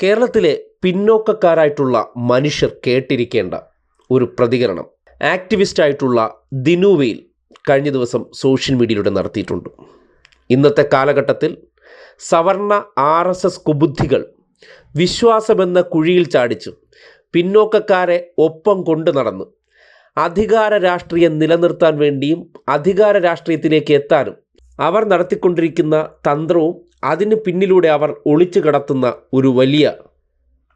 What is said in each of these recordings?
കേരളത്തിലെ പിന്നോക്കക്കാരായിട്ടുള്ള മനുഷ്യർ കേട്ടിരിക്കേണ്ട ഒരു പ്രതികരണം. ആക്ടിവിസ്റ്റ് ആയിട്ടുള്ള ദിനുവയിൽ കഴിഞ്ഞ ദിവസം സോഷ്യൽ മീഡിയയിലൂടെ നടത്തിയിട്ടുണ്ട്. ഇന്നത്തെ കാലഘട്ടത്തിൽ സവർണ ആർ എസ് എസ് കുബുദ്ധികൾ വിശ്വാസമെന്ന കുഴിയിൽ ചാടിച്ച് പിന്നോക്കക്കാരെ ഒപ്പം കൊണ്ടു നടന്ന് അധികാര രാഷ്ട്രീയം നിലനിർത്താൻ വേണ്ടിയും അധികാര രാഷ്ട്രീയത്തിലേക്ക് എത്താനും അവർ നടത്തിക്കൊണ്ടിരിക്കുന്ന തന്ത്രവും അതിന് പിന്നിലൂടെ അവർ ഒളിച്ചു കടത്തുന്ന ഒരു വലിയ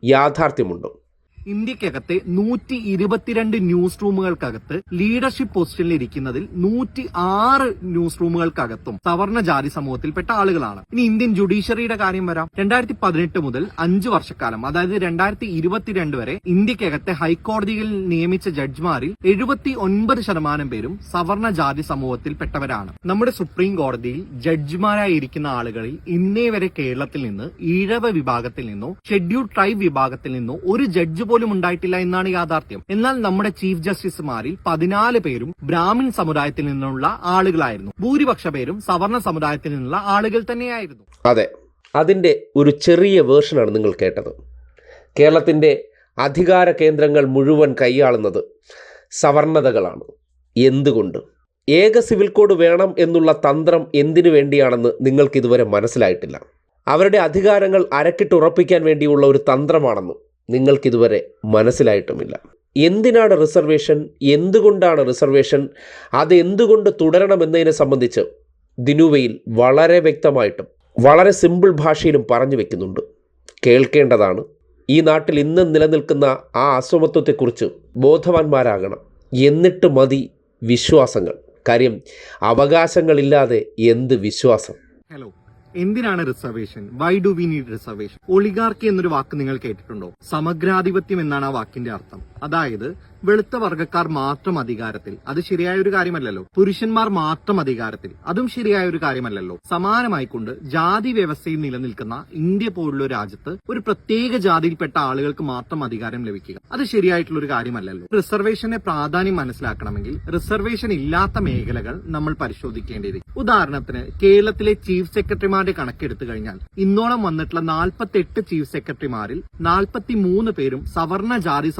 യാഥാർത്ഥ്യമുണ്ട്. ഇന്ത്യക്കകത്തെ നൂറ്റി ഇരുപത്തിരണ്ട് ന്യൂസ് റൂമുകൾക്കകത്ത് ലീഡർഷിപ്പ് പൊസിഷനിൽ ഇരിക്കുന്നതിൽ നൂറ്റി ആറ് ന്യൂസ് റൂമുകൾക്കകത്തും സവർണ ജാതി സമൂഹത്തിൽപ്പെട്ട ആളുകളാണ്. ഇനി ഇന്ത്യൻ ജുഡീഷ്യറിയുടെ കാര്യം വരാം. രണ്ടായിരത്തി പതിനെട്ട് മുതൽ അഞ്ച് വർഷക്കാലം അതായത് രണ്ടായിരത്തി ഇരുപത്തിരണ്ട് വരെ ഇന്ത്യക്കകത്തെ ഹൈക്കോടതിയിൽ നിയമിച്ച ജഡ്ജിമാരിൽ എഴുപത്തി ഒൻപത് ശതമാനം പേരും സവർണ ജാതി സമൂഹത്തിൽപ്പെട്ടവരാണ്. നമ്മുടെ സുപ്രീം കോടതിയിൽ ജഡ്ജിമാരായി ഇരിക്കുന്ന ആളുകളിൽ ഇന്നേ വരെ കേരളത്തിൽ നിന്ന് ഈഴവ വിഭാഗത്തിൽ നിന്നോ ഷെഡ്യൂൾ ട്രൈബ് വിഭാഗത്തിൽ നിന്നോ ഒരു ജഡ്ജ് ഉണ്ടായിട്ടില്ല എന്നാണ് യാഥാർത്ഥ്യം. എന്നാൽ നമ്മുടെ ചീഫ് ജസ്റ്റിസുമാരിൽ പതിനാല് പേരും ബ്രാഹ്മിൺ സമുദായത്തിൽ നിന്നുള്ള ആളുകളായിരുന്നു. ഭൂരിപക്ഷ പേരും സവർണ സമുദായത്തിൽ നിന്നുള്ള ആളുകൾ തന്നെയായിരുന്നു. അതെ. അതിന്റെ ഒരു ചെറിയ വേർഷനാണ് നിങ്ങൾ കേട്ടത്. കേരളത്തിന്റെ അധികാര കേന്ദ്രങ്ങൾ മുഴുവൻ കൈയാളുന്നത് സവർണതകളാണ്. എന്തുകൊണ്ട്? ഏക സിവിൽ കോഡ് വേണം എന്നുള്ള തന്ത്രം എന്തിനു വേണ്ടിയാണെന്ന് നിങ്ങൾക്കിതുവരെ മനസ്സിലായിട്ടില്ല. അവരുടെ അധികാരങ്ങൾ അരക്കിട്ടുറപ്പിക്കാൻ വേണ്ടിയുള്ള ഒരു തന്ത്രമാണെന്ന് നിങ്ങൾക്കിതുവരെ മനസ്സിലായിട്ടുമില്ല. എന്തിനാണ് റിസർവേഷൻ? എന്തുകൊണ്ടാണ് റിസർവേഷൻ? അത് എന്തുകൊണ്ട് തുടരണമെന്നതിനെ സംബന്ധിച്ച് ദിനുവയിൽ വളരെ വ്യക്തമായിട്ടും വളരെ സിമ്പിൾ ഭാഷയിലും പറഞ്ഞു വെക്കുന്നുണ്ട്. കേൾക്കേണ്ടതാണ്. ഈ നാട്ടിൽ ഇന്ന് നിലനിൽക്കുന്ന ആ അസമത്വത്തെക്കുറിച്ച് ബോധവാന്മാരാകണം. എന്നിട്ട് മതി വിശ്വാസങ്ങൾ. കാര്യം അവകാശങ്ങളില്ലാതെ എന്ത് വിശ്വാസം? ഹലോ. എന്തിനാണ് reservation why do we need reservation oligarchy എന്നൊരു വാക്ക് നിങ്ങൾ കേട്ടിട്ടുണ്ടോ? സമഗ്രാധിപത്യം എന്നാണ് ആ വാക്കിന്റെ അർത്ഥം. അതായത് വെളുത്ത വർഗക്കാർ മാത്രം അധികാരത്തിൽ. അത് ശരിയായ ഒരു കാര്യമല്ലല്ലോ. പുരുഷന്മാർ മാത്രം അധികാരത്തിൽ. അതും ശരിയായ ഒരു കാര്യമല്ലല്ലോ. സമാനമായി കൊണ്ട് ജാതി വ്യവസ്ഥയിൽ നിലനിൽക്കുന്ന ഇന്ത്യ പോലുള്ള രാജ്യത്ത് ഒരു പ്രത്യേക ജാതിയിൽപ്പെട്ട ആളുകൾക്ക് മാത്രം അധികാരം ലഭിക്കുക. അത് ശരിയായിട്ടുള്ള ഒരു കാര്യമല്ലല്ലോ. റിസർവേഷന്റെ പ്രാധാന്യം മനസ്സിലാക്കണമെങ്കിൽ റിസർവേഷൻ ഇല്ലാത്ത മേഖലകൾ നമ്മൾ പരിശോധിക്കേണ്ടിയിരിക്കും ഉദാഹരണത്തിന് കേരളത്തിലെ ചീഫ് സെക്രട്ടറിമാരുടെ കണക്കെടുത്തു കഴിഞ്ഞാൽ ഇന്നോളം വന്നിട്ടുള്ള നാൽപ്പത്തി എട്ട് ചീഫ് സെക്രട്ടറിമാരിൽ നാൽപ്പത്തി മൂന്ന് പേരും സവർണ ജാതി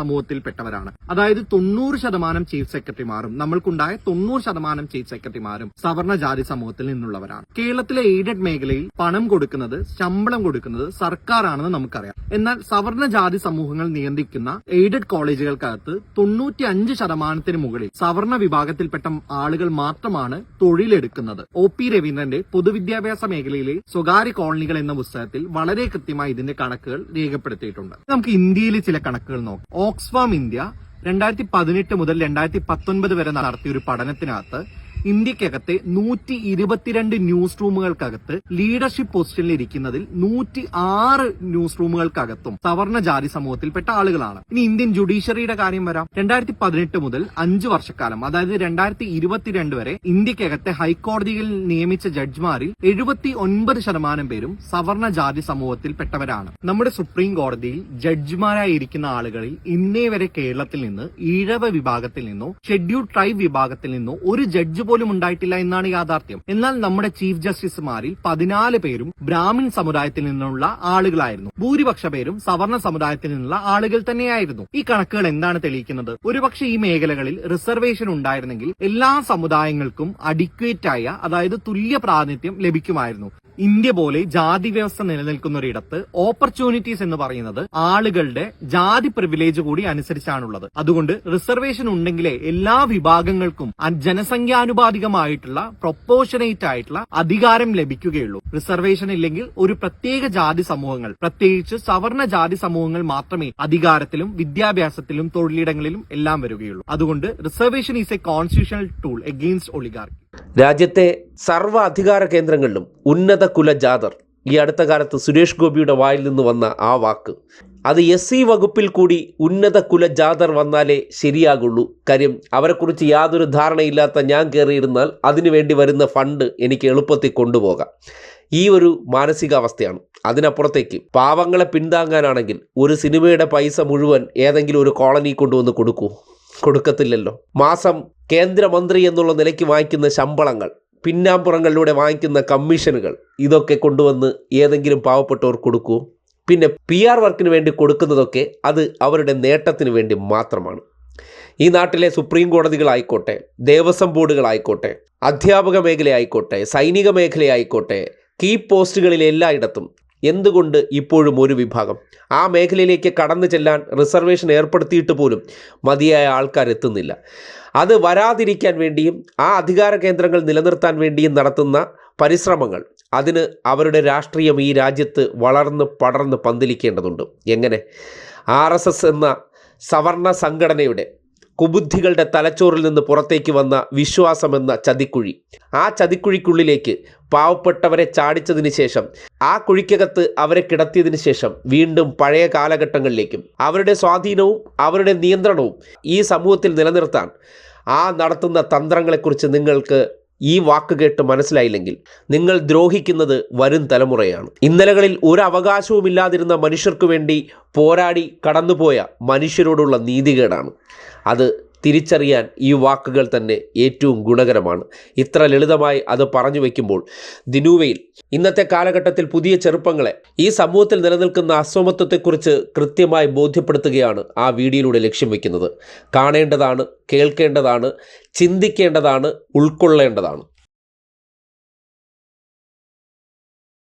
സമൂഹത്തിൽപ്പെട്ടവരാണ് അതായത് തൊണ്ണൂറ് ശതമാനം ചീഫ് സെക്രട്ടറിമാരും നമ്മൾക്കുണ്ടായ തൊണ്ണൂറ് ശതമാനം ചീഫ് സെക്രട്ടറിമാരും സവർണ ജാതി സമൂഹത്തിൽ നിന്നുള്ളവരാണ്. കേരളത്തിലെ എയ്ഡഡ് മേഖലയിൽ പണം കൊടുക്കുന്നത് ശമ്പളം കൊടുക്കുന്നത് സർക്കാരാണെന്ന് നമുക്കറിയാം. എന്നാൽ സവർണ ജാതി സമൂഹങ്ങൾ നിയന്ത്രിക്കുന്ന എയ്ഡഡ് കോളേജുകൾക്കകത്ത് തൊണ്ണൂറ്റി അഞ്ച് ശതമാനത്തിന് മുകളിൽ സവർണ വിഭാഗത്തിൽപ്പെട്ട ആളുകൾ മാത്രമാണ് തൊഴിലെടുക്കുന്നത്. ഒ പി രവീന്ദ്രന്റെ പൊതുവിദ്യാഭ്യാസ മേഖലയിലെ സ്വകാര്യ കോളനികൾ എന്ന പുസ്തകത്തിൽ വളരെ കൃത്യമായി ഇതിന്റെ കണക്കുകൾ രേഖപ്പെടുത്തിയിട്ടുണ്ട്. നമുക്ക് ഇന്ത്യയിലെ ചില കണക്കുകൾ നോക്കാം. ഓക്സ്ഫാം ഇന്ത്യ രണ്ടായിരത്തി പതിനെട്ട് മുതൽ രണ്ടായിരത്തി പത്തൊൻപത് വരെ നടത്തിയ ഒരു പഠനത്തിനകത്ത് ഇന്ത്യക്കകത്തെ നൂറ്റി ഇരുപത്തിരണ്ട് ന്യൂസ് റൂമുകൾക്കകത്ത് ലീഡർഷിപ്പ് പൊസിഷനിൽ ഇരിക്കുന്നതിൽ നൂറ്റി ആറ് ന്യൂസ് റൂമുകൾക്കകത്തും സവർണ ജാതി സമൂഹത്തിൽപ്പെട്ട ആളുകളാണ്. ഇനി ഇന്ത്യൻ ജുഡീഷ്യറിയുടെ കാര്യം വരാം. രണ്ടായിരത്തി പതിനെട്ട് മുതൽ അഞ്ച് വർഷക്കാലം അതായത് രണ്ടായിരത്തി ഇരുപത്തിരണ്ട് വരെ ഇന്ത്യക്കകത്തെ ഹൈക്കോടതിയിൽ നിയമിച്ച ജഡ്ജിമാരിൽ എഴുപത്തി ഒൻപത് ശതമാനം പേരും സവർണ ജാതി സമൂഹത്തിൽപ്പെട്ടവരാണ്. നമ്മുടെ സുപ്രീം കോടതിയിൽ ജഡ്ജിമാരായി ഇരിക്കുന്ന ആളുകളിൽ ഇന്നേ വരെ കേരളത്തിൽ നിന്ന് ഈഴവ വിഭാഗത്തിൽ നിന്നോ ഷെഡ്യൂൾ ട്രൈബ് വിഭാഗത്തിൽ നിന്നോ ഒരു ജഡ്ജ് പോലും ഉണ്ടായിട്ടില്ല എന്നാണ് യാഥാർത്ഥ്യം. എന്നാൽ നമ്മുടെ ചീഫ് ജസ്റ്റിസുമാരിൽ പതിനാല് പേരും ബ്രാഹ്മിൺ സമുദായത്തിൽ നിന്നുള്ള ആളുകളായിരുന്നു. ഭൂരിപക്ഷ പേരും സവർണ സമുദായത്തിൽ നിന്നുള്ള ആളുകൾ തന്നെയായിരുന്നു. ഈ കണക്കുകൾ എന്താണ് തെളിയിക്കുന്നത്? ഒരുപക്ഷെ ഈ മേഖലകളിൽ റിസർവേഷൻ ഉണ്ടായിരുന്നെങ്കിൽ എല്ലാ സമുദായങ്ങൾക്കും അഡിക്വേറ്റ് ആയ അതായത് തുല്യ പ്രാതിനിധ്യം ലഭിക്കുമായിരുന്നു. ഇന്ത്യ പോലെ ജാതി വ്യവസ്ഥ നിലനിൽക്കുന്ന ഒരിടത്ത് ഓപ്പർച്യൂണിറ്റീസ് എന്ന് പറയുന്നത് ആളുകളുടെ ജാതി പ്രിവിലേജ് കൂടി അനുസരിച്ചാണുള്ളത്. അതുകൊണ്ട് റിസർവേഷൻ ഉണ്ടെങ്കിലേ എല്ലാ വിഭാഗങ്ങൾക്കും ജനസംഖ്യാനുപാതികമായിട്ടുള്ള പ്രൊപ്പോർഷനേറ്റ് ആയിട്ടുള്ള അധികാരം ലഭിക്കുകയുള്ളൂ. റിസർവേഷൻ ഇല്ലെങ്കിൽ ഒരു പ്രത്യേക ജാതി സമൂഹങ്ങൾ പ്രത്യേകിച്ച് സവർണ ജാതി സമൂഹങ്ങൾ മാത്രമേ അധികാരത്തിലും വിദ്യാഭ്യാസത്തിലും തൊഴിലിടങ്ങളിലും എല്ലാം വരികയുള്ളൂ. അതുകൊണ്ട് reservation is a constitutional tool against oligarchy രാജ്യത്തെ സർവ അധികാര കേന്ദ്രങ്ങളിലും ഉന്നത കുല ഈ അടുത്ത കാലത്ത് സുരേഷ് ഗോപിയുടെ വായിൽ നിന്ന് വന്ന ആ വാക്ക്. അത് എസ് സി വകുപ്പിൽ കൂടി ഉന്നത കുല ജാതർ വന്നാലേ ശരിയാകുള്ളൂ. കാര്യം അവരെക്കുറിച്ച് യാതൊരു ധാരണയില്ലാത്ത ഞാൻ കയറിയിരുന്നാൽ അതിനുവേണ്ടി വരുന്ന ഫണ്ട് എനിക്ക് എളുപ്പത്തിൽ കൊണ്ടുപോകാം. ഈ ഒരു മാനസികാവസ്ഥയാണ്. അതിനപ്പുറത്തേക്ക് പാവങ്ങളെ പിന്താങ്ങാനാണെങ്കിൽ ഒരു സിനിമയുടെ പൈസ മുഴുവൻ ഏതെങ്കിലും ഒരു കോളനി കൊണ്ടുവന്ന് കൊടുക്കൂ. കൊടുക്കത്തില്ലല്ലോ. മാസം കേന്ദ്രമന്ത്രി എന്നുള്ള നിലയ്ക്ക് വാങ്ങിക്കുന്ന ശമ്പളങ്ങൾ പിന്നാമ്പുറങ്ങളിലൂടെ വാങ്ങിക്കുന്ന കമ്മീഷനുകൾ ഇതൊക്കെ കൊണ്ടുവന്ന് ഏതെങ്കിലും പാവപ്പെട്ടവർ കൊടുക്കൂ. പിന്നെ പി ആർ വർക്കിന് വേണ്ടി കൊടുക്കുന്നതൊക്കെ അത് അവരുടെ നേട്ടത്തിന് വേണ്ടി മാത്രമാണ്. ഈ നാട്ടിലെ സുപ്രീം കോടതികളായിക്കോട്ടെ ദേവസ്വം ബോർഡുകളായിക്കോട്ടെ അധ്യാപക മേഖലയായിക്കോട്ടെ സൈനിക മേഖലയായിക്കോട്ടെ കീ പോസ്റ്റുകളിൽ എല്ലായിടത്തും എന്തുകൊണ്ട് ഇപ്പോഴും ഒരു വിഭാഗം? ആ മേഖലയിലേക്ക് കടന്നു ചെല്ലാൻ റിസർവേഷൻ ഏർപ്പെടുത്തിയിട്ട് പോലും മതിയായ ആൾക്കാർ എത്തുന്നില്ല. അത് വരാതിരിക്കാൻ വേണ്ടിയും ആ അധികാര കേന്ദ്രങ്ങൾ നിലനിർത്താൻ വേണ്ടിയും നടത്തുന്ന പരിശ്രമങ്ങൾ അതിന് അവരുടെ രാഷ്ട്രീയം ഈ രാജ്യത്ത് വളർന്ന് പടർന്ന് പന്തലിക്കേണ്ടതുണ്ട്. എങ്ങനെ? ആർ എന്ന സവർണ സംഘടനയുടെ കുബുദ്ധികളുടെ തലച്ചോറിൽ നിന്ന് പുറത്തേക്ക് വന്ന വിശ്വാസമെന്ന ചതിക്കുഴി. ആ ചതിക്കുഴിക്കുള്ളിലേക്ക് പാവപ്പെട്ടവരെ ചാടിച്ചതിന് ശേഷം ആ കുഴിക്കകത്ത് അവരെ കിടത്തിയതിന് ശേഷം വീണ്ടും പഴയ കാലഘട്ടങ്ങളിലേക്കും അവരുടെ സ്വാധീനവും അവരുടെ നിയന്ത്രണവും ഈ സമൂഹത്തിൽ നിലനിർത്താൻ ആ നടത്തുന്ന തന്ത്രങ്ങളെക്കുറിച്ച് നിങ്ങൾക്ക് ഈ വാക്ക് കേട്ട് മനസ്സിലായില്ലെങ്കിൽ നിങ്ങൾ ദ്രോഹിക്കുന്നത് വരും തലമുറയാണ്. ഇന്നലകളിൽ ഒരു അവകാശവും ഇല്ലാതിരുന്ന മനുഷ്യർക്ക് വേണ്ടി പോരാടി കടന്നുപോയ മനുഷ്യരോടുള്ള നീതികേടാണ് അത് തിരിച്ചറിയാൻ ഈ വാക്കുകൾ തന്നെ ഏറ്റവും ഗുണകരമാണ്. ഇത്ര ലളിതമായി അത് പറഞ്ഞു വയ്ക്കുമ്പോൾ ദിനൂവയിൽ ഇന്നത്തെ കാലഘട്ടത്തിൽ പുതിയ ചെറുപ്പങ്ങളെ ഈ സമൂഹത്തിൽ നിലനിൽക്കുന്ന അസമത്വത്തെക്കുറിച്ച് കൃത്യമായി ബോധ്യപ്പെടുത്തുകയാണ് ആ വീഡിയോയിലൂടെ ലക്ഷ്യം വയ്ക്കുന്നത്. കാണേണ്ടതാണ് കേൾക്കേണ്ടതാണ് ചിന്തിക്കേണ്ടതാണ് ഉൾക്കൊള്ളേണ്ടതാണ്.